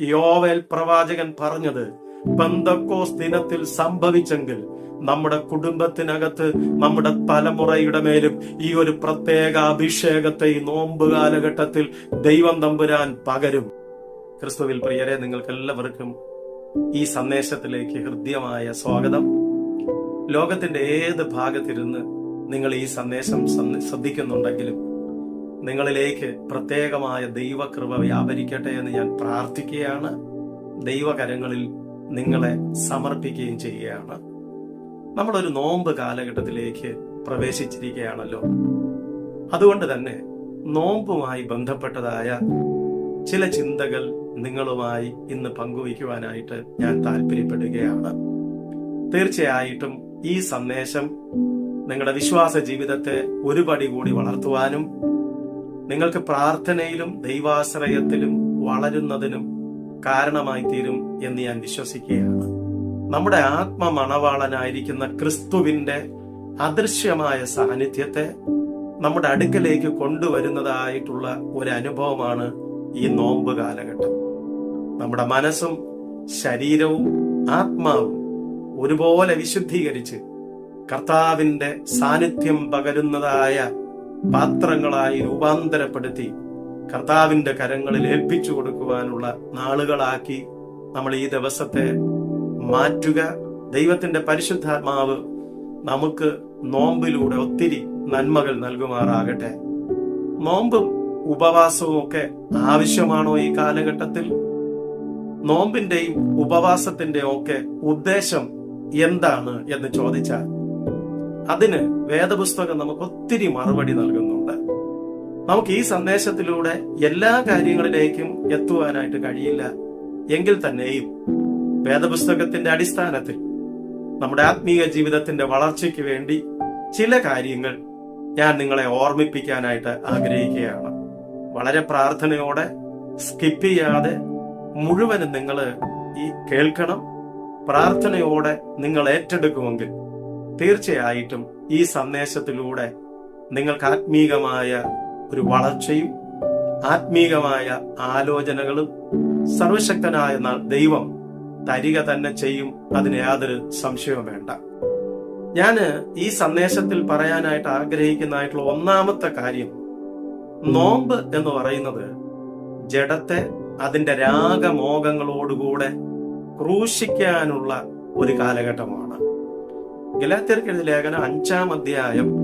യോവേൽ പ്രവാചകൻ പറഞ്ഞത് പന്തക്കോസ് ദിനത്തിൽ സംഭവിച്ചെങ്കിൽ നമ്മുടെ കുടുംബത്തിനകത്ത് നമ്മുടെ തലമുറയുടെ മേലും ഈ ഒരു പ്രത്യേക അഭിഷേകത്തെ ഈ നോമ്പ് കാലഘട്ടത്തിൽ ദൈവം തമ്പുരാൻ പകരും. ക്രിസ്തുവിൽ പ്രിയരെ നിങ്ങൾക്ക് എല്ലാവർക്കും ഈ സന്ദേശത്തിലേക്ക് ഹൃദ്യമായ സ്വാഗതം. ലോകത്തിന്റെ ഏത് ഭാഗത്തിരുന്ന് നിങ്ങൾ ഈ സന്ദേശം ശ്രദ്ധിക്കുന്നുണ്ടെങ്കിലും നിങ്ങളിലേക്ക് പ്രത്യേകമായ ദൈവകൃപ വ്യാപരിക്കട്ടെ എന്ന് ഞാൻ പ്രാർത്ഥിക്കുകയാണ്. ദൈവകരങ്ങളിൽ നിങ്ങളെ സമർപ്പിക്കുകയും ചെയ്യുകയാണ്. നമ്മളൊരു നോമ്പ് കാലഘട്ടത്തിലേക്ക് പ്രവേശിച്ചിരിക്കുകയാണല്ലോ. അതുകൊണ്ട് തന്നെ നോമ്പുമായി ബന്ധപ്പെട്ടതായ ചില ചിന്തകൾ നിങ്ങളുമായി ഇന്ന് പങ്കുവയ്ക്കുവാനായിട്ട് ഞാൻ താല്പര്യപ്പെടുകയാണ്. തീർച്ചയായിട്ടും ഈ സന്ദേശം നിങ്ങളുടെ വിശ്വാസ ജീവിതത്തെ ഒരു പടി കൂടി വളർത്തുവാനും നിങ്ങൾക്ക് പ്രാർത്ഥനയിലും ദൈവാശ്രയത്തിലും വളരുന്നതിനും കാരണമായി തീരും എന്ന് ഞാൻ വിശ്വസിക്കുകയാണ്. നമ്മുടെ ആത്മമണവാളനായിരിക്കുന്ന ക്രിസ്തുവിന്റെ അദൃശ്യമായ സാന്നിധ്യത്തെ നമ്മുടെ അടുക്കലേക്ക് കൊണ്ടുവരുന്നതായിട്ടുള്ള ഒരു അനുഭവമാണ് ഈ നോമ്പ് കാലഘട്ടം. നമ്മുടെ മനസ്സും ശരീരവും ആത്മാവും ഒരുപോലെ വിശുദ്ധീകരിച്ച് കർത്താവിന്റെ സാന്നിധ്യം പകരുന്നതായ പാത്രങ്ങളായി രൂപാന്തരപ്പെടുത്തി കർത്താവിന്റെ കരങ്ങളിൽ ഏൽപ്പിച്ചു കൊടുക്കുവാനുള്ള നാളുകളാക്കി നമ്മൾ ഈ ദിവസത്തെ മാറ്റുക. ദൈവത്തിന്റെ പരിശുദ്ധാത്മാവ് നമുക്ക് നോമ്പിലൂടെ ഒത്തിരി നന്മകൾ നൽകുമാറാകട്ടെ. നോമ്പും ഉപവാസവും ഒക്കെ ആവശ്യമാണോ ഈ കാലഘട്ടത്തിൽ? നോമ്പിന്റെയും ഉപവാസത്തിന്റെയും ഒക്കെ ഉദ്ദേശം എന്താണ് എന്ന് ചോദിച്ചാൽ അതിന് വേദപുസ്തകം നമുക്ക് ഒത്തിരി മറുപടി നൽകുന്നുണ്ട്. നമുക്ക് ഈ സന്ദേശത്തിലൂടെ എല്ലാ കാര്യങ്ങളിലേക്കും എത്തുവാനായിട്ട് കഴിയില്ല. എങ്കിൽ തന്നെയും വേദപുസ്തകത്തിന്റെ അടിസ്ഥാനത്തിൽ നമ്മുടെ ആത്മീയ ജീവിതത്തിന്റെ വളർച്ചയ്ക്ക് വേണ്ടി ചില കാര്യങ്ങൾ ഞാൻ നിങ്ങളെ ഓർമ്മിപ്പിക്കാനായിട്ട് ആഗ്രഹിക്കുകയാണ്. വളരെ പ്രാർത്ഥനയോടെ സ്കിപ്പ് ചെയ്യാതെ മുഴുവനും നിങ്ങൾ ഈ കേൾക്കണം. പ്രാർത്ഥനയോടെ നിങ്ങൾ ഏറ്റെടുക്കുമെങ്കിൽ തീർച്ചയായിട്ടും ഈ സന്ദേശത്തിലൂടെ നിങ്ങൾക്ക് ആത്മീകമായ ഒരു വളർച്ചയും ആത്മീകമായ ആലോചനകളും സർവശക്തനായ ദൈവം തരിക തന്നെ ചെയ്യും അതിന് യാതൊരു സംശയവും വേണ്ട. ഞാൻ ഈ സന്ദേശത്തിൽ പറയാനായിട്ട് ആഗ്രഹിക്കുന്നതായിട്ടുള്ള ഒന്നാമത്തെ കാര്യം നോമ്പ് എന്ന് പറയുന്നത് ജഡത്തെ അതിന്റെ രാഗമോഹങ്ങളോടുകൂടെ ക്രൂശിക്കാനുള്ള ഒരു കാലഘട്ടമാണ്. ഗലാത്യർക്കെഴുതിയ ലേഖനം അഞ്ചാം അധ്യായം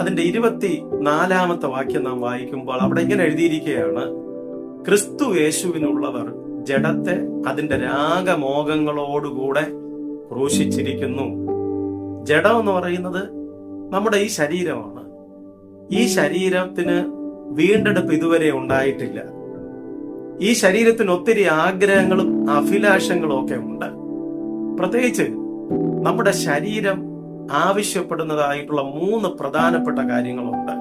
അതിന്റെ ഇരുപത്തി നാലാമത്തെ വാക്യം നാം വായിക്കുമ്പോൾ അവിടെ ഇങ്ങനെ എഴുതിയിരിക്കുകയാണ് ക്രിസ്തു യേശുവിനുള്ളവർ ജഡത്തെ അതിന്റെ രാഗമോഹങ്ങളോടുകൂടെ ക്രൂശിച്ചിരിക്കുന്നു. ജഡം എന്ന് പറയുന്നത് നമ്മുടെ ഈ ശരീരമാണ്. ഈ ശരീരത്തിന് വീണ്ടെടുപ്പ് ഇതുവരെ ഉണ്ടായിട്ടില്ല. ഈ ശരീരത്തിന് ഒത്തിരി ആഗ്രഹങ്ങളും അഭിലാഷങ്ങളും ഒക്കെ ഉണ്ട്. പ്രത്യേകിച്ച് നമ്മുടെ ശരീരം ആവശ്യപ്പെടുന്നതായിട്ടുള്ള മൂന്ന് പ്രധാനപ്പെട്ട കാര്യങ്ങളുണ്ട്.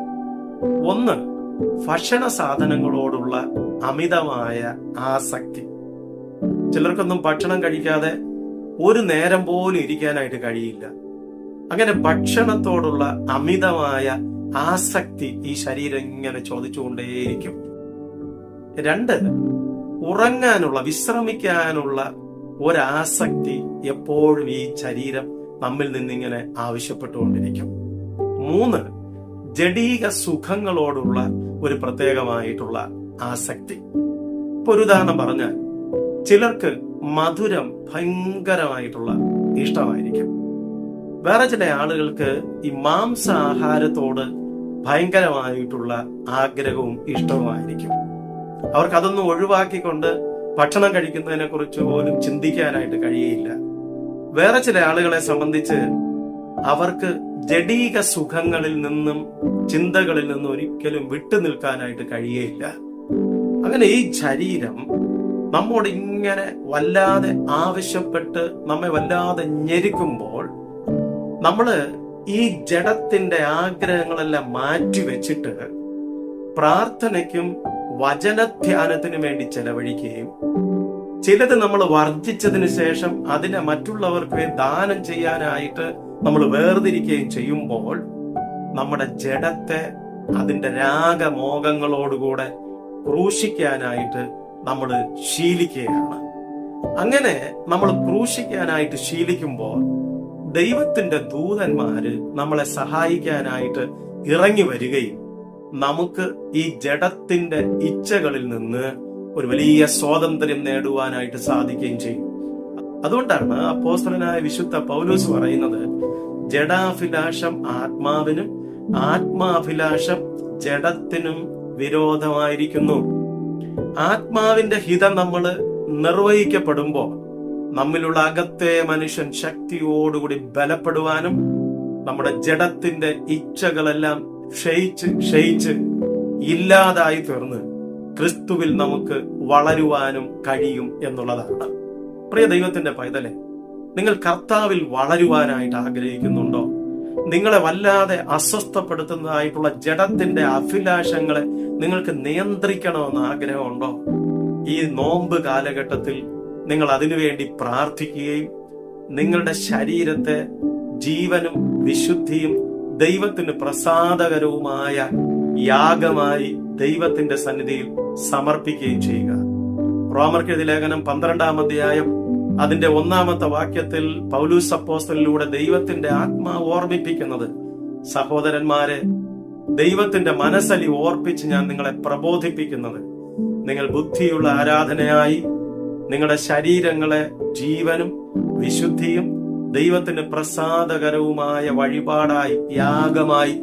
ഒന്ന് ഭക്ഷണ സാധനങ്ങളോടുള്ള അമിതമായ ആസക്തി. ചിലർക്കൊന്നും ഭക്ഷണം കഴിക്കാതെ ഒരു നേരം പോലും ഇരിക്കാനായിട്ട് കഴിയില്ല. അങ്ങനെ ഭക്ഷണത്തോടുള്ള അമിതമായ ആസക്തി ഈ ശരീരം ഇങ്ങനെ ചോദിച്ചുകൊണ്ടേയിരിക്കും. രണ്ട് ഉറങ്ങാനുള്ള വിശ്രമിക്കാനുള്ള ഒരാസക്തി എപ്പോഴും ഈ ശരീരം നമ്മിൽ നിന്നിങ്ങനെ ആവശ്യപ്പെട്ടുകൊണ്ടിരിക്കും. മൂന്ന് ജഡീക സുഖങ്ങളോടുള്ള ഒരു പ്രത്യേകമായിട്ടുള്ള ആസക്തി. ഇപ്പൊ ഒരു ഉദാഹരണം പറഞ്ഞാൽ ചിലർക്ക് മധുരം ഭയങ്കരമായിട്ടുള്ള ഇഷ്ടമായിരിക്കും. വേറെ ചില ആളുകൾക്ക് ഈ മാംസാഹാരത്തോട് ഭയങ്കരമായിട്ടുള്ള ആഗ്രഹവും ഇഷ്ടവുമായിരിക്കും. അവർക്ക് അതൊന്നും ഒഴിവാക്കിക്കൊണ്ട് ഭക്ഷണം കഴിക്കുന്നതിനെ കുറിച്ച് പോലും ചിന്തിക്കാനായിട്ട് കഴിയില്ല. വേറെ ചില ആളുകളെ സംബന്ധിച്ച് അവർക്ക് ജഡീക സുഖങ്ങളിൽ നിന്നും ചിന്തകളിൽ നിന്നും ഒരിക്കലും വിട്ടു നിൽക്കാനായിട്ട് കഴിയേയില്ല. അങ്ങനെ ഈ ശരീരം നമ്മോട് ഇങ്ങനെ വല്ലാതെ ആവശ്യപ്പെട്ട് നമ്മെ വല്ലാതെ ഞെരുക്കുമ്പോൾ നമ്മൾ ഈ ജഡത്തിന്റെ ആഗ്രഹങ്ങളെല്ലാം മാറ്റി വെച്ചിട്ട് പ്രാർത്ഥനയ്ക്കും വചനധ്യാനത്തിനു വേണ്ടി ചെലവഴിക്കുകയും ചിലത് നമ്മൾ വർജിച്ചതിന് ശേഷം അതിനെ മറ്റുള്ളവർക്ക് ദാനം ചെയ്യാനായിട്ട് നമ്മൾ വേർതിരിക്കുകയും ചെയ്യുമ്പോൾ നമ്മുടെ ജഡത്തെ അതിന്റെ രാഗമോഹങ്ങളോടുകൂടെ ക്രൂശിക്കാനായിട്ട് നമ്മൾ ശീലിക്കുകയാണ്. അങ്ങനെ നമ്മൾ ക്രൂശിക്കാനായിട്ട് ശീലിക്കുമ്പോൾ ദൈവത്തിന്റെ ദൂതന്മാര് നമ്മളെ സഹായിക്കാനായിട്ട് ഇറങ്ങി വരികയും നമുക്ക് ഈ ജഡത്തിന്റെ ഇച്ഛകളിൽ നിന്ന് ഒരു വലിയ സ്വാതന്ത്ര്യം നേടുവാനായിട്ട് സാധിക്കുകയും ചെയ്യും. അതുകൊണ്ടാണ് അപ്പോസ്തലനായ വിശുദ്ധ പൗലോസ് പറയുന്നത് ജഡാഭിലാഷം ആത്മാവിനും ആത്മാഭിലാഷം ജഡത്തിനും വിരോധമായിരിക്കുന്നു. ആത്മാവിന്റെ ഹിതം നമ്മൾ നിർവഹിക്കപ്പെടുമ്പോൾ നമ്മിലുള്ള അകത്തെ മനുഷ്യൻ ശക്തിയോടുകൂടി ബലപ്പെടുവാനും നമ്മുടെ ജഡത്തിന്റെ ഇച്ഛകളെല്ലാം ക്ഷയിച്ച് ക്ഷയിച്ച് ഇല്ലാതായി തീർന്ന് ക്രിസ്തുവിൽ നമുക്ക് വളരുവാനും കഴിയും എന്നുള്ളതാണ്. പ്രിയ ദൈവത്തിന്റെ പൈതലെ നിങ്ങൾ കർത്താവിൽ വളരുവാനായിട്ട് ആഗ്രഹിക്കുന്നുണ്ടോ? നിങ്ങളെ വല്ലാതെ അസ്വസ്ഥപ്പെടുത്തുന്നതായിട്ടുള്ള ജഡത്തിന്റെ അഭിലാഷങ്ങളെ നിങ്ങൾക്ക് നിയന്ത്രിക്കണമെന്ന് ആഗ്രഹമുണ്ടോ? ഈ നോമ്പ് കാലഘട്ടത്തിൽ നിങ്ങൾ അതിനുവേണ്ടി പ്രാർത്ഥിക്കുകയും നിങ്ങളുടെ ശരീരത്തെ ജീവനും വിശുദ്ധിയും ദൈവത്തിന് പ്രസാദകരവുമായ യാഗമായി ദൈവത്തിന്റെ സന്നിധിയിൽ സമർപ്പിക്കുകയും ചെയ്യുക. റോമർക്കെതി ലേഖനം പന്ത്രണ്ടാം അധ്യായം അതിന്റെ ഒന്നാമത്തെ വാക്യത്തിൽ പൗലൂസ് അപ്പോസ്റ്റലിലൂടെ ദൈവത്തിന്റെ ആത്മാ ഓർമ്മിപ്പിക്കുന്നത് സഹോദരന്മാരെ ദൈവത്തിന്റെ മനസ്സലി ഓർപ്പിച്ച് ഞാൻ നിങ്ങളെ പ്രബോധിപ്പിക്കുന്നത്. നിങ്ങൾ ബുദ്ധിയുള്ള ആരാധനയായി നിങ്ങളുടെ ശരീരങ്ങളെ ജീവനും വിശുദ്ധിയും ദൈവത്തിന് പ്രസാദകരവുമായ വഴിപാടായി ത്യാഗമായി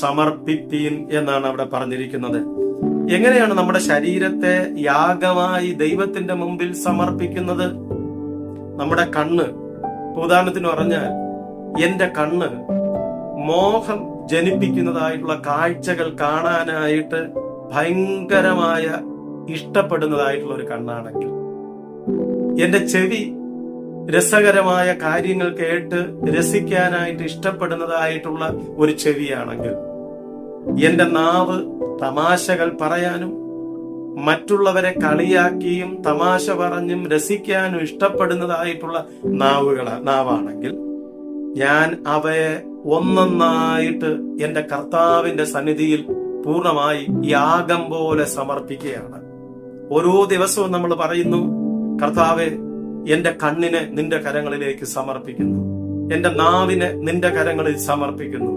സമർപ്പിപ്പീൻ എന്നാണ് അവിടെ പറഞ്ഞിരിക്കുന്നത്. എങ്ങനെയാണ് നമ്മുടെ ശരീരത്തെ യാഗമായി ദൈവത്തിന്റെ മുമ്പിൽ സമർപ്പിക്കുന്നത്? നമ്മുടെ കണ്ണ് ഉദാഹരണത്തിന് പറഞ്ഞാൽ എന്റെ കണ്ണ് മോഹം ജനിപ്പിക്കുന്നതായിട്ടുള്ള കാഴ്ചകൾ കാണാനായിട്ട് ഭയങ്കരമായ ഇഷ്ടപ്പെടുന്നതായിട്ടുള്ള ഒരു കണ്ണാണെങ്കിൽ എന്റെ ചെവി രസകരമായ കാര്യങ്ങൾ കേട്ട് രസിക്കാനായിട്ട് ഇഷ്ടപ്പെടുന്നതായിട്ടുള്ള ഒരു ചെവിയാണെങ്കിൽ എന്റെ നാവ് തമാശകൾ പറയാനും മറ്റുള്ളവരെ കളിയാക്കിയും തമാശ പറഞ്ഞും രസിക്കാനും ഇഷ്ടപ്പെടുന്നതായിട്ടുള്ള നാവുകള നാവാണെങ്കിൽ ഞാൻ അവയെ ഒന്നൊന്നായിട്ട് എന്റെ കർത്താവിന്റെ സന്നിധിയിൽ പൂർണമായി യാഗം പോലെ സമർപ്പിക്കുകയാണ്. ഓരോ ദിവസവും നമ്മൾ പറയുന്നു കർത്താവെ എന്റെ കണ്ണിനെ നിന്റെ കരങ്ങളിലേക്ക് സമർപ്പിക്കുന്നു. എന്റെ നാവിനെ നിന്റെ കരങ്ങളിൽ സമർപ്പിക്കുന്നു.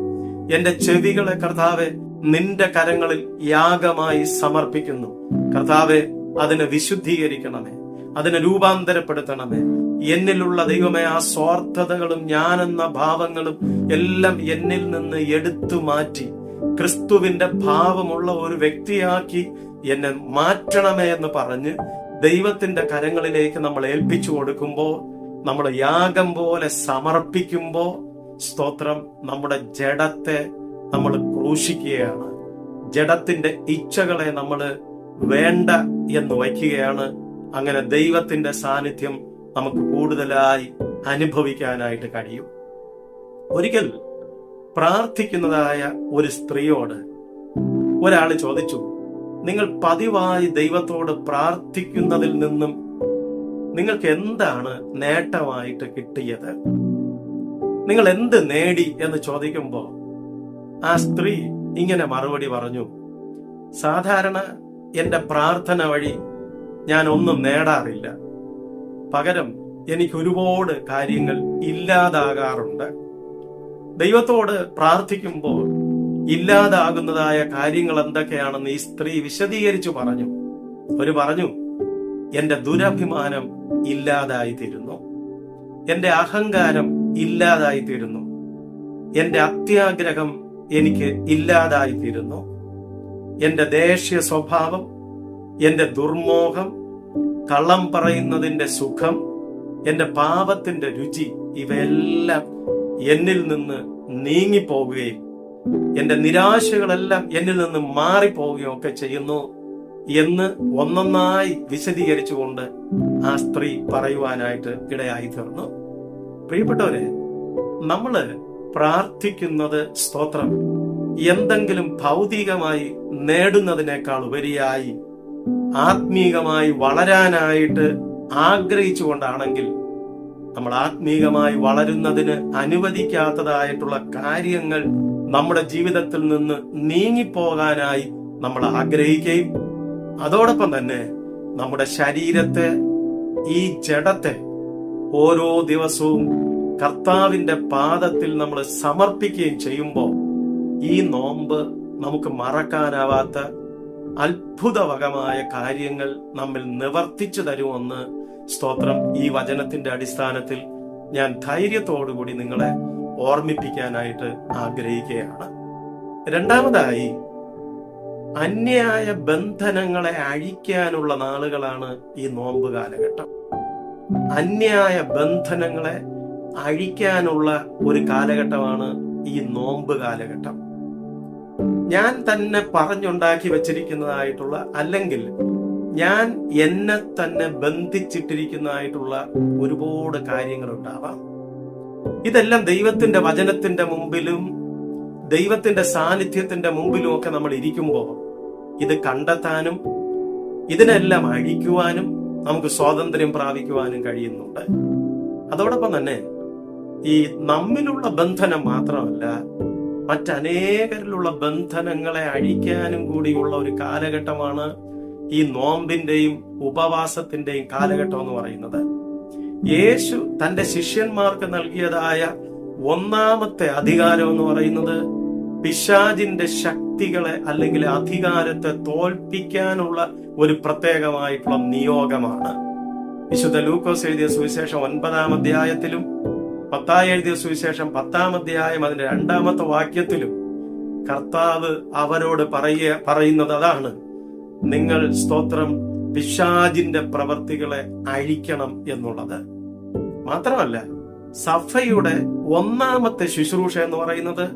എന്റെ ചെവികളെ കർത്താവെ നിന്റെ കരങ്ങളിൽ യാഗമായി സമർപ്പിക്കുന്നു. കർത്താവെ അതിനെ വിശുദ്ധീകരിക്കണമേ. അതിനെ രൂപാന്തരപ്പെടുത്തണമേ. എന്നിലുള്ള ദൈവമേ ആ സ്വാർത്ഥതകളും ഞാനെന്ന ഭാവങ്ങളും എല്ലാം എന്നിൽ നിന്ന് എടുത്തു മാറ്റി ക്രിസ്തുവിന്റെ ഭാവമുള്ള ഒരു വ്യക്തിയാക്കി എന്നെ മാറ്റണമേ എന്ന് പറഞ്ഞ് ദൈവത്തിന്റെ കരങ്ങളിലേക്ക് നമ്മൾ ഏൽപ്പിച്ചു കൊടുക്കുമ്പോൾ നമ്മൾ യാഗം പോലെ സമർപ്പിക്കുമ്പോൾ സ്തോത്രം നമ്മുടെ ജഡത്തെ നമ്മൾ ക്രൂശിക്കുകയാണ്. ജഡത്തിന്റെ ഇച്ഛകളെ നമ്മൾ വേണ്ട എന്ന് വയ്ക്കുകയാണ്. അങ്ങനെ ദൈവത്തിന്റെ സാന്നിധ്യം നമുക്ക് കൂടുതലായി അനുഭവിക്കാനായിട്ട് കഴിയും. ഒരിക്കൽ പ്രാർത്ഥിക്കുന്നതായ ഒരു സ്ത്രീയോട് ഒരാൾ ചോദിച്ചു നിങ്ങൾ പതിവായി ദൈവത്തോട് പ്രാർത്ഥിക്കുന്നതിൽ നിന്നും നിങ്ങൾക്ക് എന്താണ് നേട്ടമായിട്ട് കിട്ടിയത്? നിങ്ങൾ എന്ത് നേടി എന്ന് ചോദിക്കുമ്പോൾ ആ സ്ത്രീ ഇങ്ങനെ മറുപടി പറഞ്ഞു സാധാരണ എന്റെ പ്രാർത്ഥന വഴി ഞാൻ ഒന്നും നേടാറില്ല. പകരം എനിക്ക് ഒരുപാട് കാര്യങ്ങൾ ഇല്ലാതാകാറുണ്ട്. ദൈവത്തോട് പ്രാർത്ഥിക്കുമ്പോൾ ഇല്ലാതാകുന്നതായ കാര്യങ്ങൾ എന്തൊക്കെയാണെന്ന് ഈ സ്ത്രീ വിശദീകരിച്ചു പറഞ്ഞു. ഒരു പറഞ്ഞു എന്റെ ദുരഭിമാനം ഇല്ലാതായി തീരുന്നു എന്റെ അഹങ്കാരം ഇല്ലാതായി തീരുന്നു എന്റെ അത്യാഗ്രഹം എനിക്ക് ഇല്ലാതായി തീരുന്നു എന്റെ ദേഷ്യ സ്വഭാവം എന്റെ ദുർമോഹം കള്ളം പറയുന്നതിന്റെ സുഖം എന്റെ പാപത്തിന്റെ രുചി ഇവയെല്ലാം എന്നിൽ നിന്ന് നീങ്ങിപ്പോവുകയും എന്റെ നിരാശകളെല്ലാം എന്നിൽ നിന്ന് മാറിപ്പോവുകയും ഒക്കെ ചെയ്യുന്നു എന്ന് ഒന്നൊന്നായി വിശദീകരിച്ചുകൊണ്ട് ആ സ്ത്രീ പറയുവാനായിട്ട് ഇടയായി തീർന്നു പ്രിയപ്പെട്ടവരെ നമ്മൾ പ്രാർത്ഥിക്കുന്നത് സ്തോത്രം. എന്തെങ്കിലും ഭൗതികമായി നേടുന്നതിനേക്കാൾ ഉപരിയായി ആത്മീകമായി വളരാനായിട്ട് ആഗ്രഹിച്ചുകൊണ്ടാണെങ്കിൽ നമ്മൾ ആത്മീകമായി വളരുന്നതിന് അനുവദിക്കാത്തതായിട്ടുള്ള കാര്യങ്ങൾ നമ്മുടെ ജീവിതത്തിൽ നിന്ന് നീങ്ങിപ്പോകാനായി നമ്മൾ ആഗ്രഹിക്കുകയും അതോടൊപ്പം തന്നെ നമ്മുടെ ശരീരത്തെ ഈ ജഡത്തെ ഓരോ ദിവസവും കർത്താവിന്റെ പാദത്തിൽ നമ്മൾ സമർപ്പിക്കുകയും ചെയ്യുമ്പോൾ ഈ നോമ്പ് നമുക്ക് മറക്കാനാവാത്ത അത്ഭുതവകമായ കാര്യങ്ങൾ നമ്മിൽ നിവർത്തിച്ചു തരുമെന്ന് സ്തോത്രം ഈ വചനത്തിന്റെ അടിസ്ഥാനത്തിൽ ഞാൻ ധൈര്യത്തോടുകൂടി നിങ്ങളെ ഓർമ്മിപ്പിക്കാനായിട്ട് ആഗ്രഹിക്കുകയാണ്. രണ്ടാമതായി അന്യായ ബന്ധനങ്ങളെ അഴിക്കാനുള്ള നാളുകളാണ് ഈ നോമ്പ് കാലഘട്ടം. അന്യായ ബന്ധനങ്ങളെ അഴിക്കാനുള്ള ഒരു കാലഘട്ടമാണ് ഈ നോമ്പ് കാലഘട്ടം. ഞാൻ തന്നെ പറഞ്ഞുണ്ടാക്കി വച്ചിരിക്കുന്നതായിട്ടുള്ള അല്ലെങ്കിൽ ഞാൻ എന്നെ തന്നെ ബന്ധിച്ചിട്ടിരിക്കുന്നതായിട്ടുള്ള ഒരുപാട് കാര്യങ്ങൾ ഉണ്ടാവാം ഇതെല്ലാം ദൈവത്തിന്റെ വചനത്തിന്റെ മുമ്പിലും ദൈവത്തിന്റെ സാന്നിധ്യത്തിന്റെ മുമ്പിലും ഒക്കെ നമ്മൾ ഇരിക്കുമ്പോൾ ഇത് കണ്ടെത്താനും ഇതിനെല്ലാം അഴിക്കുവാനും നമുക്ക് സ്വാതന്ത്ര്യം പ്രാപിക്കുവാനും കഴിയുന്നുണ്ട്. അതോടൊപ്പം തന്നെ ഈ നമ്മിലുള്ള ബന്ധനം മാത്രമല്ല മറ്റനേകരിലുള്ള ബന്ധനങ്ങളെ അഴിക്കാനും കൂടിയുള്ള ഒരു കാലഘട്ടമാണ് ഈ നോമ്പിന്റെയും ഉപവാസത്തിന്റെയും കാലഘട്ടം എന്ന് പറയുന്നത്. യേശു തന്റെ ശിഷ്യന്മാർക്ക് നൽകിയതായ ഒന്നാമത്തെ അധികാരം എന്ന് പറയുന്നത് പിശാജിന്റെ ശക്തികളെ അല്ലെങ്കിൽ അധികാരത്തെ തോൽപ്പിക്കാനുള്ള ഒരു പ്രത്യേകമായിട്ടുള്ള നിയോഗമാണ്. വിശുദ്ധ ലൂക്കോസ് എഴുതിയ സുവിശേഷം ഒൻപതാം അധ്യായത്തിലും പത്തായി എഴുതിയ സുവിശേഷം പത്താം അധ്യായം അതിന്റെ രണ്ടാമത്തെ വാക്യത്തിലും കർത്താവ് അവരോട് പറയ പറയുന്നത് അതാണ്. നിങ്ങൾ സ്തോത്രം പിശാജിന്റെ പ്രവർത്തികളെ അഴിക്കണം എന്നുള്ളത്. മാത്രമല്ല സഫയുടെ ഒന്നാമത്തെ ശുശ്രൂഷ എന്ന് പറയുന്നത്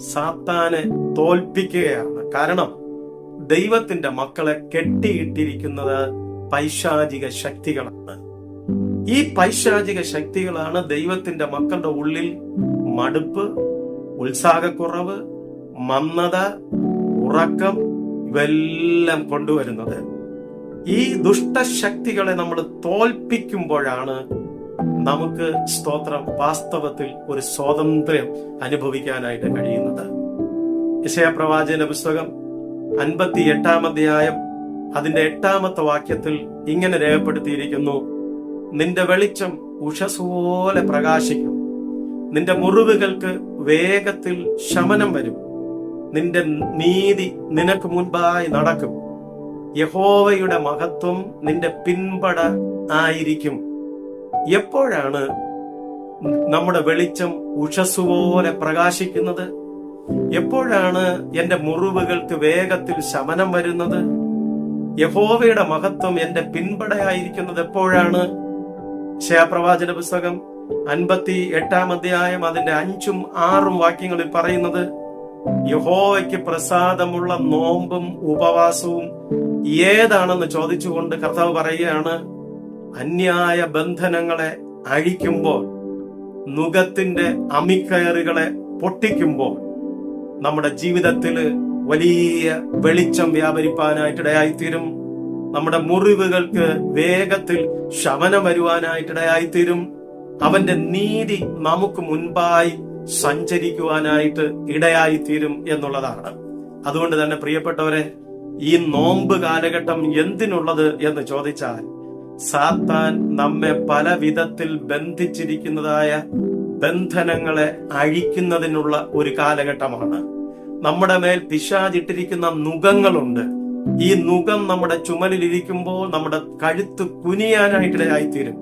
സാത്താനെ തോൽപ്പിക്കുകയാണ്. കാരണം ദൈവത്തിന്റെ മക്കളെ കെട്ടിയിട്ടിരിക്കുന്നത് പൈശാചിക ശക്തികളാണ്. ഈ പൈശാചിക ശക്തികളാണ് ദൈവത്തിന്റെ മക്കളുടെ ഉള്ളിൽ മടുപ്പ് ഉത്സാഹക്കുറവ് മന്ദത ഉറക്കം ഇവെല്ലാം കൊണ്ടുവരുന്നത്. ഈ ദുഷ്ടശക്തികളെ നമ്മൾ തോൽപ്പിക്കുമ്പോഴാണ് നമുക്ക് സ്തോത്രം വാസ്തവത്തിൽ ഒരു സ്വാതന്ത്ര്യം അനുഭവിക്കാനായിട്ട് കഴിയുന്നത്. വിഷയപ്രവാചന പ്രവാചന പുസ്തകം അൻപത്തി എട്ടാം അധ്യായം അതിന്റെ എട്ടാമത്തെ വാക്യത്തിൽ ഇങ്ങനെ രേഖപ്പെടുത്തിയിരിക്കുന്നു. നിന്റെ വെളിച്ചം ഉഷസുപോലെ പ്രകാശിക്കും. നിന്റെ മുറിവുകൾക്ക് വേഗത്തിൽ ശമനം വരും. നിന്റെ നീതി നിനക്ക് മുൻപായി നടക്കും. യഹോവയുടെ മഹത്വം നിന്റെ പിൻപട ആയിരിക്കും. എപ്പോഴാണ് നമ്മുടെ വെളിച്ചം ഉഷസ്സുപോലെ പ്രകാശിക്കുന്നത്? എപ്പോഴാണ് എന്റെ മുറിവുകൾക്ക് വേഗത്തിൽ ശമനം വരുന്നത്? യഹോവയുടെ മഹത്വം എന്റെ പിൻപടയായിരിക്കുന്നത് എപ്പോഴാണ്? ശയപ്രവാചന പുസ്തകം അൻപത്തി എട്ടാം അധ്യായം അതിന്റെ അഞ്ചും ആറും വാക്യങ്ങളിൽ പറയുന്നത് യഹോവയ്ക്ക് പ്രസാദമുള്ള നോമ്പും ഉപവാസവും ഏതാണെന്ന് ചോദിച്ചുകൊണ്ട് കർത്താവ് പറയുകയാണ് അന്യായ ബന്ധനങ്ങളെ അഴിക്കുമ്പോൾ നുഖത്തിന്റെ അമിക്കയറുകളെ പൊട്ടിക്കുമ്പോൾ നമ്മുടെ ജീവിതത്തിൽ വലിയ വെളിച്ചം വ്യാപരിപ്പാനായിട്ടിടയായിത്തീരും. നമ്മുടെ മുറിവുകൾക്ക് വേഗത്തിൽ ശമനം വരുവാനായിട്ടിടയായിത്തീരും. അവന്റെ നീതി നമുക്ക് മുൻപായി സഞ്ചരിക്കുവാനായിട്ട് ഇടയായിത്തീരും എന്നുള്ളതാണ്. അതുകൊണ്ട് തന്നെ പ്രിയപ്പെട്ടവരെ ഈ നോമ്പ് കാലഘട്ടം എന്തിനുള്ളത് എന്ന് ചോദിച്ചാൽ സാത്താൻ നമ്മെ പല വിധത്തിൽ ബന്ധിച്ചിരിക്കുന്നതായ ബന്ധനങ്ങളെ അഴിക്കുന്നതിനുള്ള ഒരു കാലഘട്ടമാണ്. നമ്മുടെ മേൽ പിശാചിട്ടിരിക്കുന്ന നുഖങ്ങളുണ്ട്. ഈ നുഖം നമ്മുടെ ചുമലിൽ ഇരിക്കുമ്പോൾ നമ്മുടെ കഴുത്ത് കുനിയാനായിട്ടിടയായിത്തീരും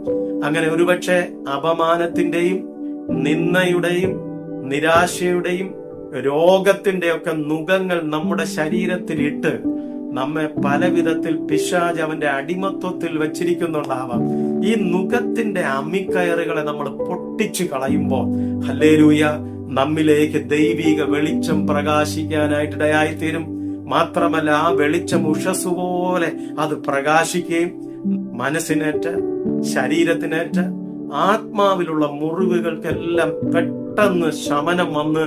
അങ്ങനെ ഒരുപക്ഷെ അപമാനത്തിന്റെയും നിന്ദയുടെയും നിരാശയുടെയും രോഗത്തിന്റെ ഒക്കെ നുഖങ്ങൾ നമ്മുടെ ശരീരത്തിലിട്ട് നമ്മെ പല വിധത്തിൽ പിശാജ് അവന്റെ അടിമത്വത്തിൽ വെച്ചിരിക്കുന്നുണ്ടാവാം. ഈ നുഖത്തിന്റെ അമ്മിക്കയറുകളെ നമ്മൾ പൊട്ടിച്ചു കളയുമ്പോൾ ഹല്ലേലൂയ നമ്മിലേക്ക് ദൈവിക വെളിച്ചം പ്രകാശിക്കാനായിട്ട് ഇടയായിത്തീരും മാത്രമല്ല ആ വെളിച്ചം ഉഷസ്സുപോലെ അത് പ്രകാശിക്കുകയും മനസ്സിനേറ്റ ശരീരത്തിനേറ്റ് ആത്മാവിലുള്ള മുറിവുകൾക്കെല്ലാം പെട്ടെന്ന് ശമനം വന്ന്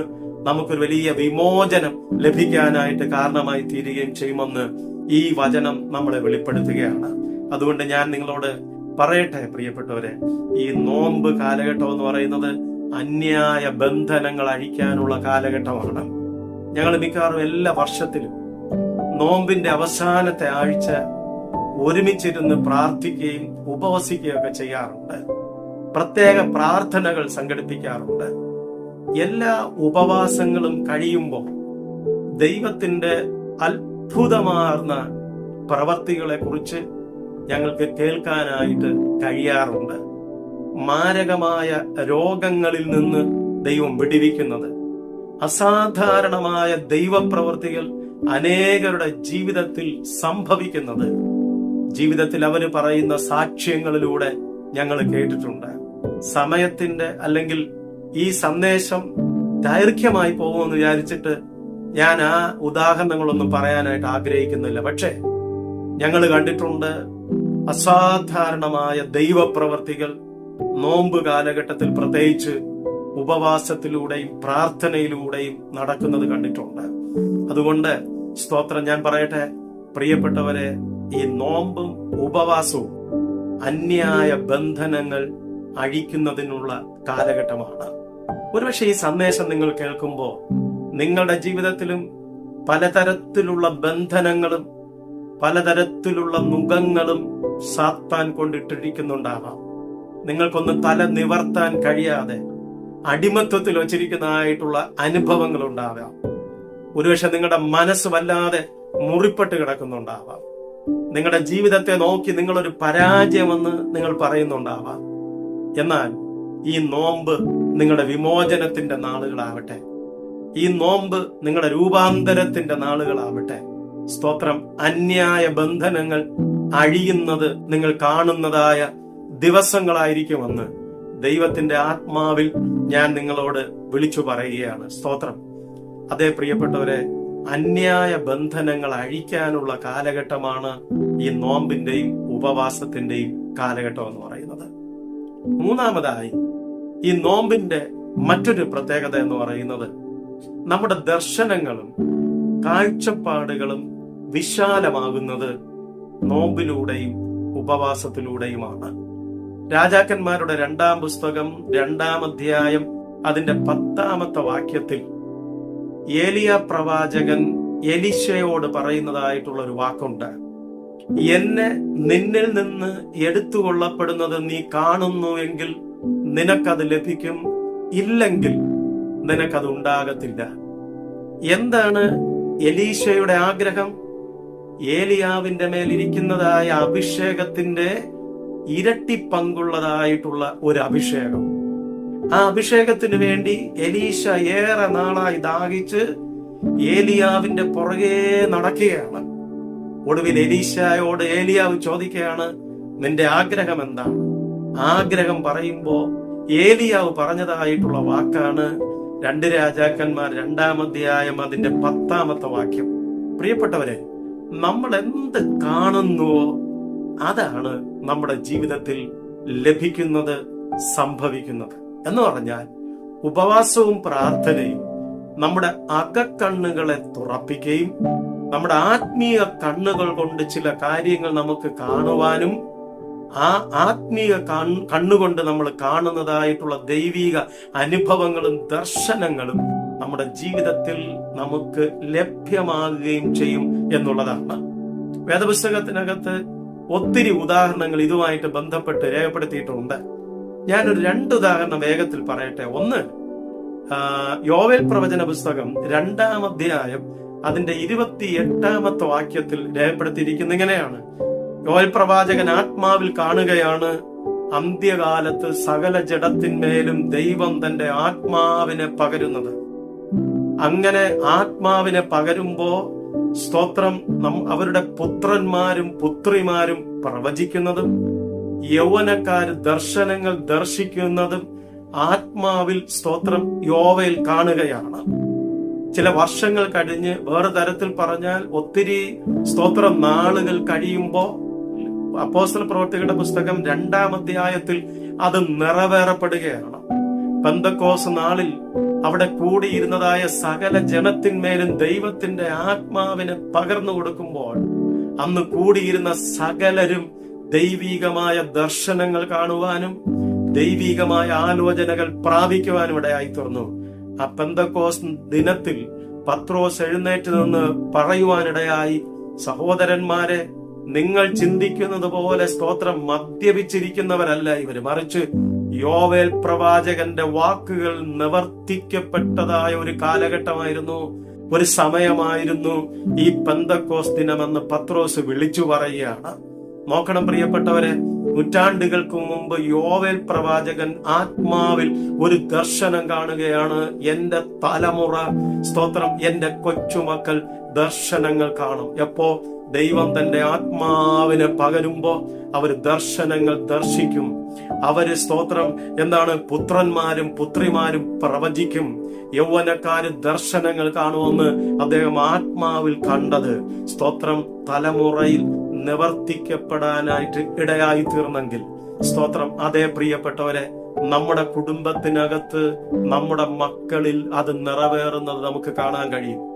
നമുക്കൊരു വലിയ വിമോചനം ലഭിക്കാനായിട്ട് കാരണമായി തീരുകയും ചെയ്യുമെന്ന് ഈ വചനം നമ്മളെ വെളിപ്പെടുത്തുകയാണ്. അതുകൊണ്ട് ഞാൻ നിങ്ങളോട് പറയട്ടെ പ്രിയപ്പെട്ടവരെ. ഈ നോമ്പ് കാലഘട്ടം എന്ന് പറയുന്നത് അന്യായ ബന്ധനങ്ങൾ അഴിക്കാനുള്ള കാലഘട്ടമാണ്. ഞങ്ങൾ മിക്കവാറും എല്ലാ വർഷത്തിലും നോമ്പിന്റെ അവസാനത്തെ ആഴ്ച ഒരുമിച്ചിരുന്ന് പ്രാർത്ഥിക്കുകയും ഉപവസിക്കുകയും ഒക്കെ ചെയ്യാറുണ്ട്. പ്രത്യേക പ്രാർത്ഥനകൾ സംഘടിപ്പിക്കാറുണ്ട്. എല്ലാ ഉപവാസങ്ങളും കഴിയുമ്പോൾ ദൈവത്തിന്റെ അത്ഭുതമാർന്ന പ്രവർത്തികളെ കുറിച്ച് ഞങ്ങൾക്ക് കേൾക്കാനായിട്ട് കഴിയാറുണ്ട്. മാരകമായ രോഗങ്ങളിൽ നിന്ന് ദൈവം വിടിവിക്കുന്നത്. അസാധാരണമായ ദൈവപ്രവർത്തികൾ അനേകരുടെ ജീവിതത്തിൽ സംഭവിക്കുന്നത്. ജീവിതത്തിൽ അവന് പറയുന്ന സാക്ഷ്യങ്ങളിലൂടെ ഞങ്ങൾ കേട്ടിട്ടുണ്ട്. സമയത്തിന്റെ അല്ലെങ്കിൽ ഈ സന്ദേശം ദൈർഘ്യമായി പോകുമെന്ന് വിചാരിച്ചിട്ട് ഞാൻ ആ ഉദാഹരണങ്ങളൊന്നും പറയാനായിട്ട് ആഗ്രഹിക്കുന്നില്ല. പക്ഷേ ഞങ്ങൾ കണ്ടിട്ടുണ്ട് അസാധാരണമായ ദൈവപ്രവർത്തികൾ നോമ്പ് കാലഘട്ടത്തിൽ പ്രത്യേകിച്ച് ഉപവാസത്തിലൂടെയും പ്രാർത്ഥനയിലൂടെയും നടക്കുന്നത് കണ്ടിട്ടുണ്ട്. അതുകൊണ്ട് സ്തോത്രം ഞാൻ പറയട്ടെ പ്രിയപ്പെട്ടവരെ ഈ നോമ്പും ഉപവാസവും അന്യായ ബന്ധനങ്ങൾ അഴിക്കുന്നതിനുള്ള കാലഘട്ടമാണ്. ഒരുപക്ഷെ ഈ സന്ദേശം നിങ്ങൾ കേൾക്കുമ്പോൾ നിങ്ങളുടെ ജീവിതത്തിലും പലതരത്തിലുള്ള ബന്ധനങ്ങളും പലതരത്തിലുള്ള മുഖങ്ങളും സാത്താൻ കൊണ്ടിട്ടിരിക്കുന്നുണ്ടാവാം. നിങ്ങൾക്കൊന്ന് തല നിവർത്താൻ കഴിയാതെ അടിമത്വത്തിൽ വച്ചിരിക്കുന്നതായിട്ടുള്ള അനുഭവങ്ങൾ ഉണ്ടാവാം ഒരുപക്ഷെ നിങ്ങളുടെ മനസ്സ് വല്ലാതെ മുറിപ്പെട്ട് കിടക്കുന്നുണ്ടാവാം. നിങ്ങളുടെ ജീവിതത്തെ നോക്കി നിങ്ങളൊരു പരാജയമെന്ന് നിങ്ങൾ പറയുന്നുണ്ടാവാം. എന്നാൽ ഈ നോമ്പ് നിങ്ങളുടെ വിമോചനത്തിന്റെ നാളുകളാവട്ടെ. ഈ നോമ്പ് നിങ്ങളുടെ രൂപാന്തരത്തിന്റെ നാളുകളാവട്ടെ. സ്തോത്രം. അന്യായ ബന്ധനങ്ങൾ അഴിയുന്നത് നിങ്ങൾ കാണുന്നതായ ദിവസങ്ങളായിരിക്കുമെന്ന് ദൈവത്തിന്റെ ആത്മാവിൽ ഞാൻ നിങ്ങളോട് വിളിച്ചു പറയുകയാണ്. സ്തോത്രം. അതേ പ്രിയപ്പെട്ടവരെ അന്യായ ബന്ധനങ്ങൾ അഴിക്കാനുള്ള കാലഘട്ടമാണ് ഈ നോമ്പിന്റെയും ഉപവാസത്തിന്റെയും കാലഘട്ടം എന്ന് പറയുന്നത്. മൂന്നാമതായി ഈ നോമ്പിന്റെ മറ്റൊരു പ്രത്യേകത എന്ന് പറയുന്നത് നമ്മുടെ ദർശനങ്ങളും കാഴ്ചപ്പാടുകളും വിശാലമാകുന്നത് നോമ്പിലൂടെയും ഉപവാസത്തിലൂടെയുമാണ്. രാജാക്കന്മാരുടെ രണ്ടാം പുസ്തകം രണ്ടാം അധ്യായം അതിന്റെ പത്താമത്തെ വാക്യത്തിൽ ഏലിയ പ്രവാചകൻ എലിശയോട് പറയുന്നതായിട്ടുള്ള ഒരു വാക്കുണ്ട്. എന്നെ നിന്നിൽ നിന്ന് എടുത്തുകൊള്ളപ്പെടുന്നത് നീ കാണുന്നുവെങ്കിൽ നിനക്കത് ലഭിക്കും. ഇല്ലെങ്കിൽ നിനക്കത് ഉണ്ടാകത്തില്ല. എന്താണ് എലീശയുടെ ആഗ്രഹം? ഏലിയാവിന്റെ മേലിരിക്കുന്നതായ അഭിഷേകത്തിന്റെ ഇരട്ടി പങ്കുള്ളതായിട്ടുള്ള ഒരു അഭിഷേകം. ആ അഭിഷേകത്തിന് വേണ്ടി എലീശ ഏറെ നാളായി ദാഹിച്ച് ഏലിയാവിന്റെ പുറകെ നടക്കുകയാണ്. ഒടുവിൽ എലീശയോട് ഏലിയാവ് ചോദിക്കുകയാണ് നിന്റെ ആഗ്രഹം എന്താണ്? ആഗ്രഹം പറയുമ്പോ ഏലിയാവ് പറഞ്ഞതായിട്ടുള്ള വാക്കാണ് രണ്ട് രാജാക്കന്മാർ രണ്ടാം അധ്യായം അതിന്റെ പത്താമത്തെ വാക്യം. പ്രിയപ്പെട്ടവരെ നമ്മൾ എന്ത് കാണുന്നുവോ അതാണ് നമ്മുടെ ജീവിതത്തിൽ ലഭിക്കുന്നത് സംഭവിക്കുന്നത്. എന്ന് പറഞ്ഞാൽ ഉപവാസവും പ്രാർത്ഥനയും നമ്മുടെ അകക്കണ്ണുകളെ തുറപ്പിക്കുകയും നമ്മുടെ ആത്മീയ കണ്ണുകൾ കൊണ്ട് ചില കാര്യങ്ങൾ നമുക്ക് കാണുവാനും ആ ആത്മീയ കണ്ണുകൊണ്ട് നമ്മൾ കാണുന്നതായിട്ടുള്ള ദൈവീക അനുഭവങ്ങളും ദർശനങ്ങളും നമ്മുടെ ജീവിതത്തിൽ നമുക്ക് ലഭ്യമാകുകയും ചെയ്യും എന്നുള്ളതാണ്. വേദപുസ്തകത്തിനകത്ത് ഒത്തിരി ഉദാഹരണങ്ങൾ ഇതുമായിട്ട് ബന്ധപ്പെട്ട് രേഖപ്പെടുത്തിയിട്ടുണ്ട്. ഞാനൊരു രണ്ട് ഉദാഹരണം വേഗത്തിൽ പറയട്ടെ. ഒന്ന് യോവേൽ പ്രവചന പുസ്തകം രണ്ടാം അധ്യായം അതിന്റെ ഇരുപത്തി എട്ടാമത്തെ വാക്യത്തിൽ രേഖപ്പെടുത്തിയിരിക്കുന്ന ഇങ്ങനെയാണ്. യോൽ പ്രവാചകൻ ആത്മാവിൽ കാണുകയാണ്. അന്ത്യകാലത്ത് സകല ജഡത്തിന്മേലും ദൈവം തന്റെ ആത്മാവിനെ പകരുന്നത്. അങ്ങനെ ആത്മാവിനെ പകരുമ്പോ സ്തോത്രം അവരുടെ പുത്രന്മാരും പുത്രിമാരും പ്രവചിക്കുന്നതും യൗവനക്കാർ ദർശനങ്ങൾ ദർശിക്കുന്നതും ആത്മാവിൽ സ്തോത്രം യോവയിൽ കാണുകയാണ്. ചില വർഷങ്ങൾ കഴിഞ്ഞ് വേറെ തരത്തിൽ പറഞ്ഞാൽ ഒത്തിരി സ്തോത്രം നാളുകൾ കഴിയുമ്പോ അപ്പോസ്റ്റൽ പ്രവർത്തികളുടെ പുസ്തകം രണ്ടാം അധ്യായത്തിൽ അത് നിറവേറപ്പെടുകയാണ്. പന്തക്കോസ് നാളിൽ അവിടെ കൂടിയിരുന്നതായ സകല ജനത്തിന്മേലും ദൈവത്തിന്റെ ആത്മാവിനെ പകർന്നു കൊടുക്കുമ്പോൾ അന്ന് കൂടിയിരുന്ന സകലരും ദൈവീകമായ ദർശനങ്ങൾ കാണുവാനും ദൈവീകമായ ആലോചനകൾ പ്രാപിക്കുവാനും ഇടയായി തീർന്നു ആ പെന്തക്കോസ് ദിനത്തിൽ പത്രോസ് എഴുന്നേറ്റ് നിന്ന് പറയുവാനിടയായി സഹോദരന്മാരെ നിങ്ങൾ ചിന്തിക്കുന്നത് പോലെ സ്തോത്രം മദ്യപിച്ചിരിക്കുന്നവരല്ല ഇവർ മറിച്ച് യോവേൽ പ്രവാചകന്റെ വാക്കുകൾ നിവർത്തിക്കപ്പെട്ടതായ ഒരു കാലഘട്ടമായിരുന്നു ഒരു സമയമായിരുന്നു ഈ പെന്തക്കോസ് ദിനമെന്ന് പത്രോസ് വിളിച്ചു പറയുകയാണ്. നോക്കണം പ്രിയപ്പെട്ടവരെ നൂറ്റാണ്ടുകൾക്ക് മുമ്പ് യോവേൽ പ്രവാചകൻ ആത്മാവിൽ ഒരു ദർശനം കാണുകയാണ്. എന്റെ തലമുറ സ്തോത്രം എന്റെ കൊച്ചുമക്കൾ ദർശനങ്ങൾ കാണും. എപ്പോ ദൈവം തന്റെ ആത്മാവിനെ പകരുമ്പോ അവർ ദർശനങ്ങൾ ദർശിക്കും. അവർ സ്തോത്രം. എന്താണ്? പുത്രന്മാരും പുത്രിമാരും പ്രവചിക്കും. യൗവനക്കാര് ദർശനങ്ങൾ കാണുമെന്ന് അദ്ദേഹം ആത്മാവിൽ കണ്ടത്. സ്തോത്രം തലമുറയിൽ നിവർത്തിക്കപ്പെടാനായിട്ട് ഇടയായി തീർന്നെങ്കിൽ സ്തോത്രം. അതേ പ്രിയപ്പെട്ടവരെ നമ്മുടെ കുടുംബത്തിനകത്ത് നമ്മുടെ മക്കളിൽ അത് നിറവേറുന്നത് നമുക്ക് കാണാൻ കഴിയും.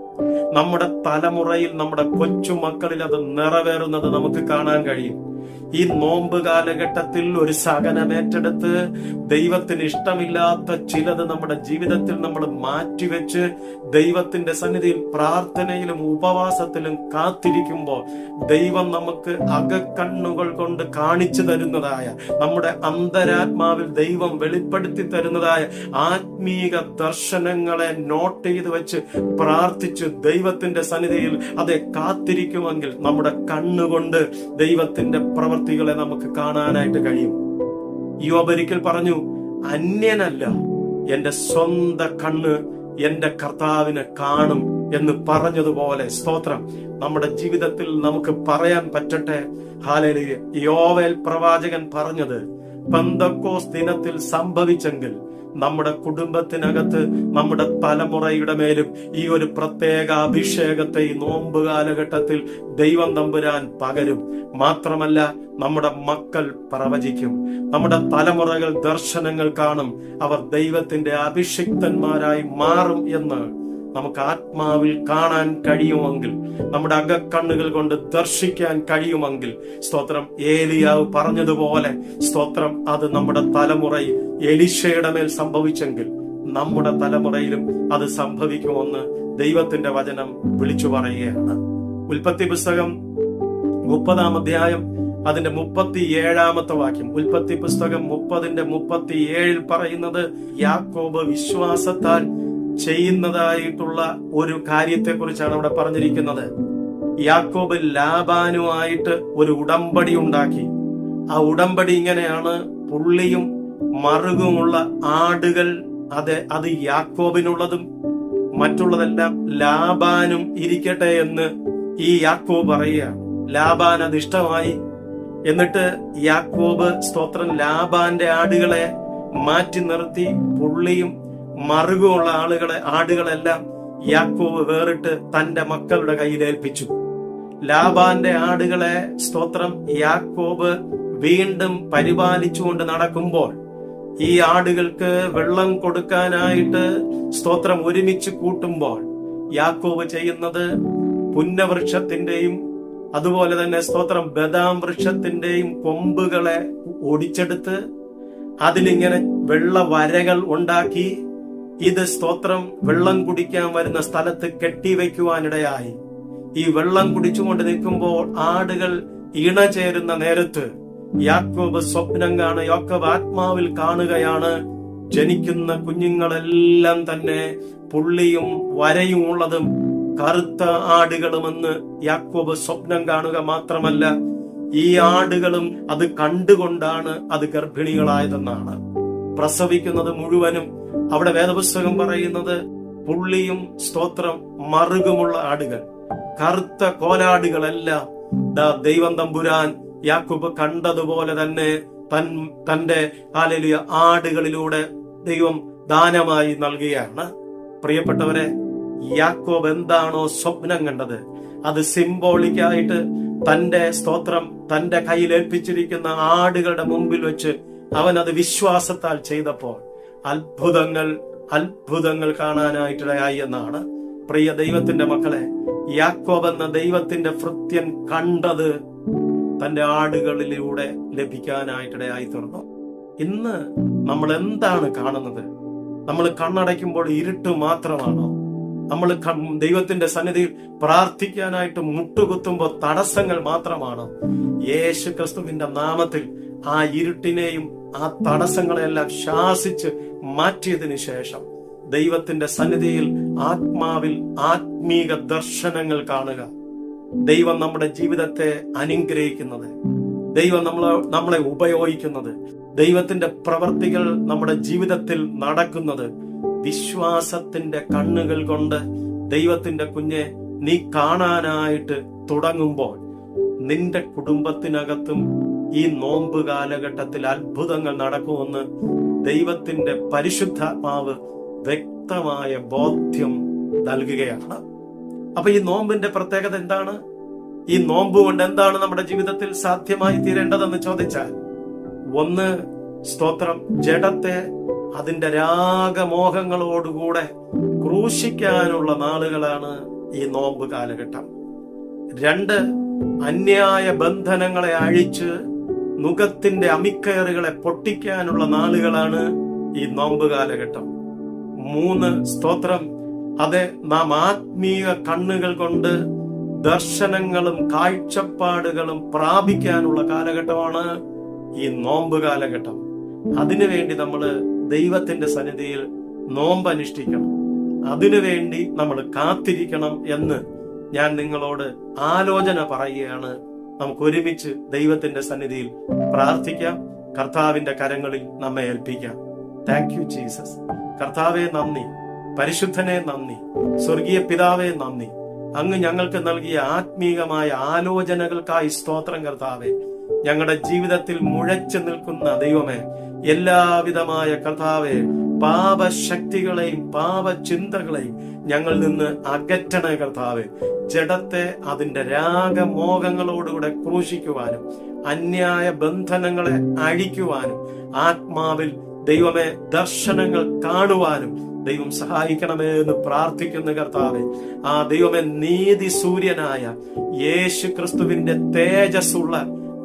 നമ്മുടെ തലമുറയിൽ നമ്മുടെ കൊച്ചുമക്കളിൽ അത് നിറവേറുന്നത് നമുക്ക് കാണാൻ കഴിയും. ഈ നോമ്പ് കാലഘട്ടത്തിൽ ഒരു സഹനമേറ്റെടുത്ത് ദൈവത്തിന് ഇഷ്ടമില്ലാത്ത ചിലത് നമ്മുടെ ജീവിതത്തിൽ നമ്മൾ മാറ്റിവെച്ച് ദൈവത്തിന്റെ സന്നിധിയിൽ പ്രാർത്ഥനയിലും ഉപവാസത്തിലും കാത്തിരിക്കുമ്പോൾ ദൈവം നമുക്ക് അകക്കണ്ണുകൾ കൊണ്ട് കാണിച്ചു തരുന്നതായ നമ്മുടെ അന്തരാത്മാവിൽ ദൈവം വെളിപ്പെടുത്തി തരുന്നതായ ആത്മീക ദർശനങ്ങളെ നോട്ട് ചെയ്ത് വെച്ച് പ്രാർത്ഥിച്ച് ദൈവത്തിന്റെ സന്നിധിയിൽ അതെ കാത്തിരിക്കുമെങ്കിൽ നമ്മുടെ കണ്ണുകൊണ്ട് ദൈവത്തിന്റെ പ്രവൃത്തികളെ നമുക്ക് കാണാനായിട്ട് കഴിയും. യോബരിക്കൽ പറഞ്ഞു അന്യനല്ല എന്റെ സ്വന്ത കണ്ണ് എന്റെ കർത്താവിനെ കാണും എന്ന് പറഞ്ഞതുപോലെ സ്തോത്രം. നമ്മുടെ ജീവിതത്തിൽ നമുക്ക് പറയാൻ പറ്റട്ടെ? ഹാലലിയ. യോവേൽ പ്രവാചകൻ പറഞ്ഞത് പന്തക്കോസ് ദിനത്തിൽ സംഭവിച്ചെങ്കിൽ നമ്മുടെ കുടുംബത്തിനകത്ത് നമ്മുടെ തലമുറയുടെ മേലും ഈ ഒരു പ്രത്യേക അഭിഷേകത്തെ ഈ നോമ്പ് കാലഘട്ടത്തിൽ ദൈവം തമ്പുരാൻ പകരും. മാത്രമല്ല നമ്മുടെ മക്കൾ പ്രവചിക്കും. നമ്മുടെ തലമുറകൾ ദർശനങ്ങൾ കാണും. അവർ ദൈവത്തിന്റെ അഭിഷിക്തന്മാരായി മാറും എന്ന്. നമുക്ക് ആത്മാവിൽ കാണാൻ കഴിയുമെങ്കിൽ നമ്മുടെ അകക്കണ്ണുകൾ കൊണ്ട് ദർശിക്കാൻ കഴിയുമെങ്കിൽ സ്തോത്രം ഏലിയാവ് പറഞ്ഞതുപോലെ സ്തോത്രം അത് നമ്മുടെ തലമുറയിൽ എലിശയുടെ മേൽ സംഭവിച്ചെങ്കിൽ നമ്മുടെ തലമുറയിലും അത് സംഭവിക്കുമെന്ന് ദൈവത്തിന്റെ വചനം വിളിച്ചു പറയുകയാണ്. ഉൽപ്പത്തി പുസ്തകം മുപ്പതാം അധ്യായം അതിന്റെ മുപ്പത്തി ഏഴാമത്തെ വാക്യം. ഉൽപ്പത്തി പുസ്തകം മുപ്പതിന്റെ മുപ്പത്തി ഏഴിൽ പറയുന്നത് യാക്കോബ് വിശ്വാസത്താൽ ചെയ്യുന്നതായിട്ടുള്ള ഒരു കാര്യത്തെക്കുറിച്ചാണ് അവിടെ പറഞ്ഞിരിക്കുന്നത്. യാക്കോബ് ലാബാനുമായിട്ട് ഒരു ഉടമ്പടി ഉണ്ടാക്കി. ആ ഉടമ്പടി ഇങ്ങനെയാണ് പുള്ളിയും മറുകുമുള്ള ആടുകൾ അത് അത് യാക്കോബിനുള്ളതും മറ്റുള്ളതെല്ലാം ലാബാനും ഇരിക്കട്ടെ എന്ന് ഈ യാക്കോബ് പറയുകയാണ്. ലാബാൻ അത് ഇഷ്ടമായി. എന്നിട്ട് യാക്കോബ് സ്തോത്രം ലാബാന്റെ ആടുകളെ മാറ്റി നിർത്തി പുള്ളിയും മറുകുമുള്ള ആളുകളെ ആടുകളെല്ലാം യാക്കോവ് വേറിട്ട് തന്റെ മക്കളുടെ കയ്യിൽ ഏൽപ്പിച്ചു. ലാബാന്റെ ആടുകളെ സ്തോത്രം യാക്കോബ് വീണ്ടും പരിപാലിച്ചുകൊണ്ട് നടക്കുമ്പോൾ ഈ ആടുകൾക്ക് വെള്ളം കൊടുക്കാനായിട്ട് സ്തോത്രം ഒരുമിച്ച് കൂട്ടുമ്പോൾ യാക്കോബ് ചെയ്യുന്നത് പുന്നവൃക്ഷത്തിന്റെയും അതുപോലെ തന്നെ സ്തോത്രം ബദാം വൃക്ഷത്തിന്റെയും കൊമ്പുകളെ ഒടിച്ചെടുത്ത് അതിലിങ്ങനെ വെള്ള വരകൾ ഉണ്ടാക്കി ഇത് സ്തോത്രം വെള്ളം കുടിക്കാൻ വരുന്ന സ്ഥലത്ത് കെട്ടിവെക്കുവാനിടയായി. ഈ വെള്ളം കുടിച്ചുകൊണ്ട് നിൽക്കുമ്പോൾ ആടുകൾ ഇണ ചേരുന്ന നേരത്ത് യാക്കോബ് സ്വപ്നം കാണുക യാക്കോബ് ആത്മാവിൽ കാണുകയാണ്. ജനിക്കുന്ന കുഞ്ഞുങ്ങളെല്ലാം തന്നെ പുള്ളിയും വരയും ഉള്ളതും കറുത്ത ആടുകളുമെന്ന് യാക്കോബ് സ്വപ്നം കാണുക മാത്രമല്ല ഈ ആടുകളും അത് കണ്ടുകൊണ്ടാണ് അത് ഗർഭിണികളായതെന്നാണ്. പ്രസവിക്കുന്നത് മുഴുവനും അവിടെ വേദപുസ്തകം പറയുന്നത് പുള്ളിയും സ്തോത്രം മറുകുമുള്ള ആടുകൾ. കറുത്ത കോലാടുകളെല്ലാം ദൈവം തമ്പുരാൻ യാക്കോബ് കണ്ടതുപോലെ തന്നെ തൻ തന്റെ ആലലിയ ആടുകളിലൂടെ ദൈവം ദാനമായി നൽകുകയാണ്. പ്രിയപ്പെട്ടവരെ യാക്കോബ് എന്താണോ സ്വപ്നം കണ്ടത്? അത് സിംബോളിക്കായിട്ട് തന്റെ സ്തോത്രം തന്റെ കയ്യിൽ ഏൽപ്പിച്ചിരിക്കുന്ന ആടുകളുടെ മുമ്പിൽ വെച്ച് അവൻ അത് വിശ്വാസത്താൽ ചെയ്തപ്പോൾ അത്ഭുതങ്ങൾ അത്ഭുതങ്ങൾ കാണാനായിട്ടിടയായി എന്നാണ്. പ്രിയ ദൈവത്തിന്റെ മക്കളെ യാക്കോബ് എന്ന ദൈവത്തിന്റെ ഭൃത്യൻ കണ്ടത് തന്റെ ആടുകളിലൂടെ ലഭിക്കാനായിട്ടിടയായി തീർന്നു. ഇന്ന് നമ്മൾ എന്താണ് കാണുന്നത്? നമ്മൾ കണ്ണടയ്ക്കുമ്പോൾ ഇരുട്ട് മാത്രമാണോ? നമ്മൾ ദൈവത്തിന്റെ സന്നിധിയിൽ പ്രാർത്ഥിക്കാനായിട്ട് മുട്ടുകുത്തുമ്പോൾ തടസ്സങ്ങൾ മാത്രമാണ്? യേശു ക്രിസ്തുവിന്റെ നാമത്തിൽ ആ ഇരുട്ടിനെയും ആ തടസ്സങ്ങളെല്ലാം ശാസിച്ച് മാറ്റിയതിനു ശേഷം ദൈവത്തിന്റെ സന്നിധിയിൽ ആത്മാവിൽ ആത്മീക ദർശനങ്ങൾ കാണുക. ദൈവം നമ്മുടെ ജീവിതത്തെ അനുഗ്രഹിക്കുന്നത്. ദൈവം നമ്മളെ നമ്മളെ ഉപയോഗിക്കുന്നത്. ദൈവത്തിന്റെ പ്രവർത്തികൾ നമ്മുടെ ജീവിതത്തിൽ നടക്കുന്നത്. വിശ്വാസത്തിന്റെ കണ്ണുകൾ കൊണ്ട് ദൈവത്തിന്റെ കുഞ്ഞെ നീ കാണാനായിട്ട് തുടങ്ങുമ്പോൾ നിന്റെ കുടുംബത്തിനകത്തും ഈ നോമ്പ് കാലഘട്ടത്തിൽ അത്ഭുതങ്ങൾ നടക്കുമെന്ന് ദൈവത്തിന്റെ പരിശുദ്ധാത്മാവ് വ്യക്തമായ ബോധ്യം നൽകുകയാണ്. അപ്പൊ ഈ നോമ്പിന്റെ പ്രത്യേകത എന്താണ്? ഈ നോമ്പ് കൊണ്ട് എന്താണ് നമ്മുടെ ജീവിതത്തിൽ സാധ്യമായി തീരേണ്ടതെന്ന് ചോദിച്ചാൽ ഒന്ന് സ്തോത്രം ജഡത്തെ അതിന്റെ രാഗമോഹങ്ങളോടുകൂടെ ക്രൂശിക്കാനുള്ള നാളുകളാണ് ഈ നോമ്പ് കാലഘട്ടം. രണ്ട് അന്യായ ബന്ധനങ്ങളെ അഴിച്ച് നുഖത്തിന്റെ അമിക്കയറുകളെ പൊട്ടിക്കാനുള്ള നാളുകളാണ് ഈ നോമ്പ് കാലഘട്ടം. മൂന്ന് സ്തോത്രം. അതെ നാം ആത്മീയ കണ്ണുകൾ കൊണ്ട് ദർശനങ്ങളും കാഴ്ചപ്പാടുകളും പ്രാപിക്കാനുള്ള കാലഘട്ടമാണ് ഈ നോമ്പ് കാലഘട്ടം. അതിനുവേണ്ടി നമ്മൾ ദൈവത്തിന്റെ സന്നിധിയിൽ നോമ്പ് അനുഷ്ഠിക്കണം. അതിനുവേണ്ടി നമ്മൾ കാത്തിരിക്കണം എന്ന് ഞാൻ നിങ്ങളോട് ആലോചന പറയുകയാണ് നമുക്ക് ഒരുമിച്ച് ദൈവത്തിന്റെ സന്നിധിയിൽ പ്രാർത്ഥിക്കാം. കർത്താവിന്റെ കരങ്ങളിൽ നമ്മെ ഏൽപ്പിക്കാം. താങ്ക് യു ജീസസ് കർത്താവെ നന്ദി. പരിശുദ്ധനെ നന്ദി. സ്വർഗീയ പിതാവെ നന്ദി. അങ്ങ് ഞങ്ങൾക്ക് നൽകിയ ആത്മീകമായ ആലോചനകൾക്കായി സ്തോത്രം കർത്താവെ. ഞങ്ങളുടെ ജീവിതത്തിൽ മുഴച്ചു നിൽക്കുന്ന ദൈവമേ എല്ലാവിധമായ കർത്താവെ പാപശക്തികളെയും പാപചിന്തകളെയും ഞങ്ങളിൽ നിന്ന് അകറ്റണേ കർത്താവ് ജഡത്തെ അതിന്റെ രാഗമോഹങ്ങളോടുകൂടെ ക്രൂശിക്കുവാനും അന്യായ ബന്ധനങ്ങളെ അഴിക്കുവാനും ആത്മാവിൽ ദൈവമേ ദർശനങ്ങൾ കാണുവാനും ദൈവം സഹായിക്കണമേ എന്ന് പ്രാർത്ഥിക്കുന്ന കർത്താവെ ആ ദൈവമേ നീതി സൂര്യനായ യേശു ക്രിസ്തുവിന്റെ തേജസ്സുള്ള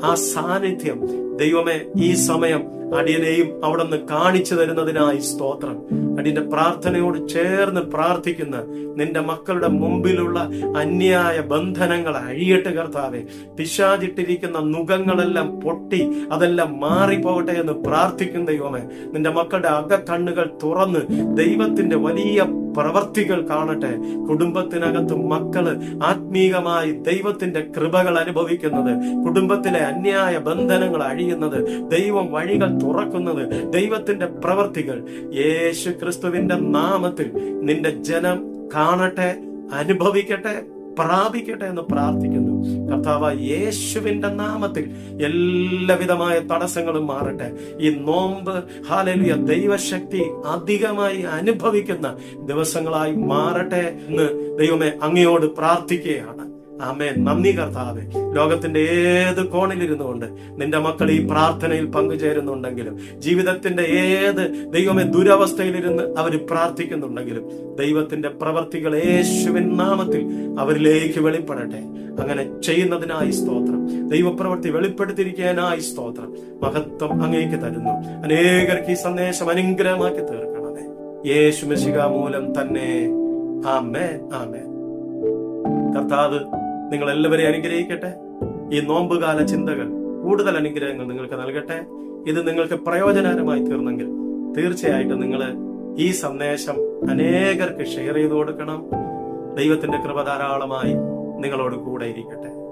ആ സാന്നിധ്യം ദൈവമേ ഈ സമയം അടിയനെയും അവിടെ നിന്ന് കാണിച്ചു തരുന്നതിനായി സ്തോത്രം. അടിയന്റെ പ്രാർത്ഥനയോട് ചേർന്ന് പ്രാർത്ഥിക്കുന്ന നിന്റെ മക്കളുടെ മുമ്പിലുള്ള അന്യായ ബന്ധനങ്ങൾ അഴിയട്ടെ കർത്താവെ. പിശാചിട്ടിരിക്കുന്ന നുഖങ്ങളെല്ലാം പൊട്ടി അതെല്ലാം മാറിപ്പോകട്ടെ എന്ന് പ്രാർത്ഥിക്കുന്ന ദൈവമേ. നിന്റെ മക്കളുടെ അകക്കണ്ണുകൾ തുറന്ന് ദൈവത്തിന്റെ വലിയ പ്രവർത്തികൾ കാണട്ടെ. കുടുംബത്തിനകത്ത് മക്കൾ ആത്മീകമായി ദൈവത്തിന്റെ കൃപകൾ അനുഭവിക്കുന്നത് കുടുംബത്തിലെ അന്യായ ബന്ധനങ്ങൾ അഴിയുന്നത് ദൈവം വഴികൾ തുറക്കുന്നത് ദൈവത്തിന്റെ പ്രവർത്തികൾ. യേശു ക്രിസ്തുവിന്റെ നാമത്തിൽ നിന്റെ ജനം കാണട്ടെ അനുഭവിക്കട്ടെ. പ്രാപിക്കട്ടെ എന്ന് പ്രാർത്ഥിക്കുന്നു. കർത്താവ് യേശുവിന്റെ നാമത്തിൽ എല്ലാവിധമായ തടസ്സങ്ങളും മാറട്ടെ. ഈ നോമ്പ് ഹാലലിയ ദൈവശക്തി അധികമായി അനുഭവിക്കുന്ന ദിവസങ്ങളായി മാറട്ടെ എന്ന് ദൈവമേ അങ്ങയോട് പ്രാർത്ഥിക്കുകയാണ്. ആമേ നന്ദി കർത്താവെ. ലോകത്തിന്റെ ഏത് കോണിലിരുന്നു കൊണ്ട് നിന്റെ മക്കൾ ഈ പ്രാർത്ഥനയിൽ പങ്കുചേരുന്നുണ്ടെങ്കിലും ജീവിതത്തിന്റെ ഏത് ദൈവമേ ദുരവസ്ഥയിലിരുന്ന് അവർ പ്രാർത്ഥിക്കുന്നുണ്ടെങ്കിലും ദൈവത്തിന്റെ പ്രവർത്തികൾ യേശുവിൻ നാമത്തിൽ അവരിലേക്ക് വെളിപ്പെടട്ടെ. അങ്ങനെ ചെയ്യുന്നതിനായി സ്തോത്രം. ദൈവപ്രവർത്തി വെളിപ്പെടുത്തിയിരിക്കാനായി സ്തോത്രം. മഹത്വം അങ്ങേക്ക് തരുന്നു. അനേകർക്ക് ഈ സന്ദേശം അനുഗ്രഹമാക്കി തീർക്കണമേ. യേശു മെസ്സിക മൂലം തന്നെ. ആമേ ആമേ കർത്താവ് നിങ്ങൾ എല്ലാവരെയും അനുഗ്രഹിക്കട്ടെ. ഈ നോമ്പുകാല ചിന്തകൾ കൂടുതൽ അനുഗ്രഹങ്ങൾ നിങ്ങൾക്ക് നൽകട്ടെ. ഇത് നിങ്ങൾക്ക് പ്രയോജനകരമായി തീർന്നെങ്കിൽ തീർച്ചയായിട്ടും നിങ്ങൾ ഈ സന്ദേശം അനേകർക്ക് ഷെയർ ചെയ്തു കൊടുക്കണം. ദൈവത്തിന്റെ കൃപ ധാരാളമായി നിങ്ങളോട് കൂടെ ഇരിക്കട്ടെ.